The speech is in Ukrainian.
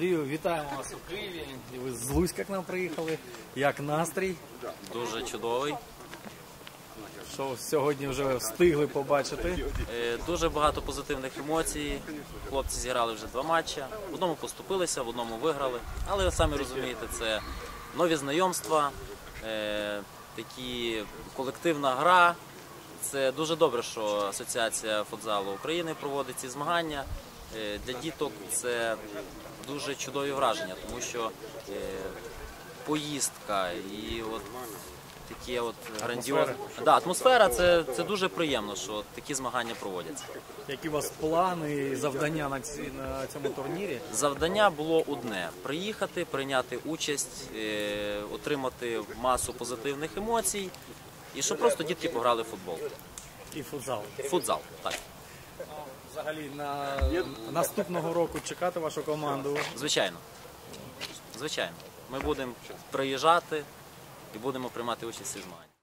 Вітаємо вас у Києві. Ви з Луцька к нам приїхали. Як настрій? Дуже чудовий. Що сьогодні вже встигли побачити? Е, Дуже багато позитивних емоцій. Хлопці зіграли вже два матчі. В одному поступилися, в одному виграли. Але ви самі розумієте, це нові знайомства, е, такі колективна гра. Це дуже добре, що Асоціація футзалу України проводить ці змагання. Е, Для діток це дуже чудові враження, тому що е, поїздка і от такі от грандіозні. Да, атмосфера це, це дуже приємно, що такі змагання проводяться. Які у вас плани і завдання на, ці, на цьому турнірі? Завдання було одне: приїхати, прийняти участь, е, отримати масу позитивних емоцій, і щоб просто дітки пограли в футбол. І футзал. Футзал, так. Взагалі на наступного року чекати вашу команду. Звичайно. Звичайно. Ми будемо приїжджати і будемо приймати участь у змаганнях.